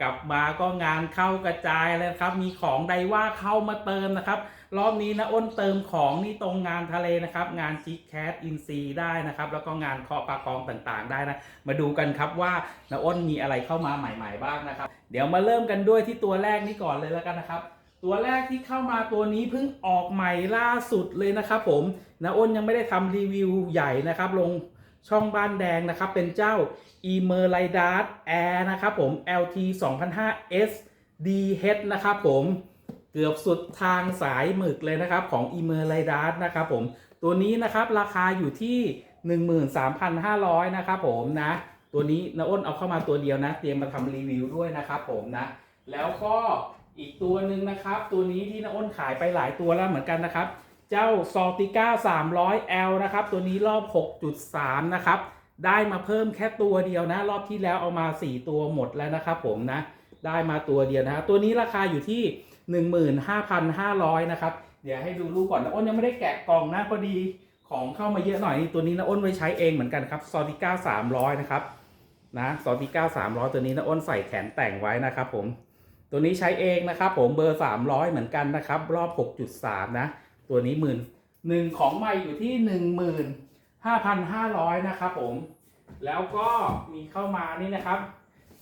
กลับมาก็งานเข้ากระจายเลยครับ มีของไดว่าเข้ามาเติมนะครับ รอบนี้นะอ้นเติมของนี่ตรงงานทะเลนะครับ งานจิกแคทอินซีได้นะครับ แล้วก็งานเคาะปลากองต่างๆ ได้นะ มาดูกันครับว่านะอ้นมีอะไรเข้ามาใหม่ ๆ บ้างนะครับ เดี๋ยวมาเริ่มกันด้วยที่ตัวแรกนี้ก่อนเลยแล้วกันนะครับ ตัวแรกที่เข้ามาตัวนี้เพิ่งออกใหม่ล่าสุดเลยนะครับ ผมนะอ้นยังไม่ได้ทำรีวิวใหญ่นะครับ ลง ช่องบ้านแดงนะครับ เป็นเจ้า e m e r l i d a s Air นะครับผม LT 2005 S DH นะครับผมเกือบสุดทางสายหมึกเลยนะครับของ e m e r l i d a s นะครับผมตัวนี้นะครับราคาอยู่ที่ 13,500 นะครับผมนะตัวนี้นะอ้นเอาเข้ามาตัวเดียวนะ เตรียมมาทำรีวิวด้วยนะครับผมนะ แล้วก็อีกตัวหนึ่งนะครับ ตัวนี้ที่นะอ้นขายไปหลายตัวแล้วเหมือนกันนะครับ เจ้า s o l t i c a 300L นะครับ ตัวนี้รอบ 6.3 นะครับ ได้มาเพิ่มแค่ตัวเดียวนะ รอบที่แล้วเอามา 4 ตัวหมดแล้วนะครับผมนะ ได้มาตัวเดียวนะตัวนี้ราคาอยู่ที่ 15,500 นะครับ เดี๋ยวให้ดูรูปก่อนนะอ้นยังไม่ได้แกะกล่องนะพอดีของเข้ามาเยอะหน่อยนี่ตัวนี้นะอ้นไว้ใช้เองเหมือนกันครับ s o l t i c a 300 นะครับนะ s o l t i c a 300 ตัวนี้นะอ้นใส่แขนแต่งไว้นะครับผมตัวนี้ใช้เองนะครับผมเบอร์ 300 เหมือนกันนะครับ รอบ 6.3 นะ ตัวนี้หมื่นหนึ่งของใหม่อยู่ที่หนึ่งหมื่นห้าพันห้าร้อยนะครับผม แล้วก็มีเข้ามานี่นะครับ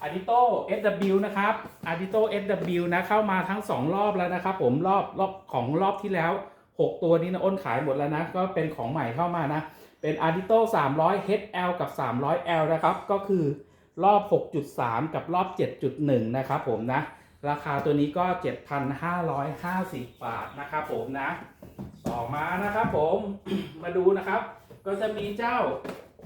a d i t o SW นะครับ a d i t o SW นะเข้ามาทั้ง 2 รอบแล้วนะครับผมรอบรอบของรอบที่แล้ว 6 ตัวนี้นะอ้นขายหมดแล้วนะ ก็เป็นของใหม่เข้ามานะ เป็น a d i t o 300 HL กับ 300L นะครับ ก็คือรอบ 6.3 กับรอบ 7.1 นะครับผมนะ ราคาตัวนี้ก็ 7,550 บาทนะครับผมนะ ต่อมานะครับผม มาดูนะครับ ก็จะมีเจ้า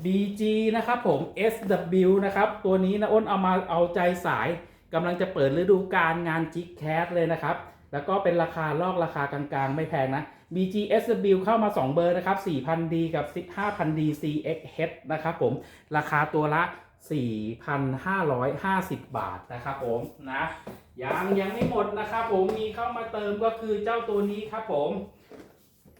BG นะครับผม SW นะครับตัวนี้นะอ้นเอามาเอาใจสายกำลังจะเปิดฤดูกาลงานจิกแคสเลยนะครับ แล้วก็เป็นราคาลอกราคากลางๆ ไม่แพงนะ BG SW เข้ามา 2 เบอร์นะครับ 4,000D กับ 15,000D CXH นะครับผมราคาตัวละ 4,550 บาทนะครับผมนะยังยังไม่หมดนะครับผมมีเข้ามาเติมก็คือเจ้าตัวนี้ครับผม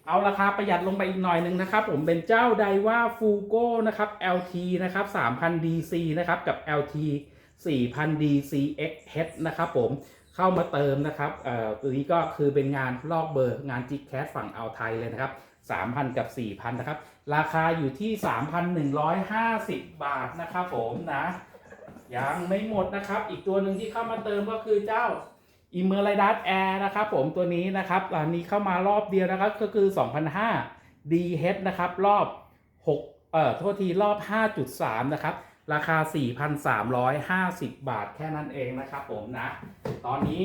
เอาราคาประหยัดลงไปอีกหน่อยหนึ่งนะครับ ผมเป็นเจ้าไดว่าฟูโก้นะครับ LT นะครับ 3,000 DC นะครับ กับ LT 4,000 DC XH นะครับผมเข้ามาเติมนะครับเอ่อตัวนี้ก็คือเป็นงานลอกเบอร์งานจิกแคสฝั่งเอาไทยเลยนะครับ 3,000 กับ 4,000 นะครับ ราคาอยู่ที่ 3,150 บาทนะครับผมนะยังไม่หมดนะครับ อีกตัวหนึ่งที่เข้ามาเติมก็คือเจ้า i m e r l i d a s Air นะครับผมตัวนี้นะครับอันนี้เข้ามารอบเดียวนะครับก็คือ 2,500 DH นะครับรอบ 6 เอ่อโทษทีรอบ 5.3 นะครับ ราคา 4,350 บาทแค่นั้นเองนะครับผมนะ ตอนนี้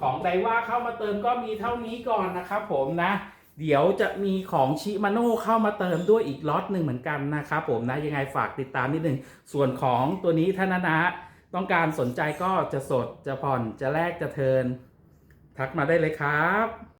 ของไดว่าเข้ามาเติมก็มีเท่านี้ก่อนนะครับผมนะ เดี๋ยวจะมีของชิมาโน่เข้ามาเติมด้วยอีกล็อตหนึ่งเหมือนกันนะครับผมนะยังไงฝากติดตามนิดนึงส่วนของตัวนี้ท่านนะนะ ต้องการสนใจก็จะสดจะผ่อนจะแลกจะเทิน ทักมาได้เลยครับ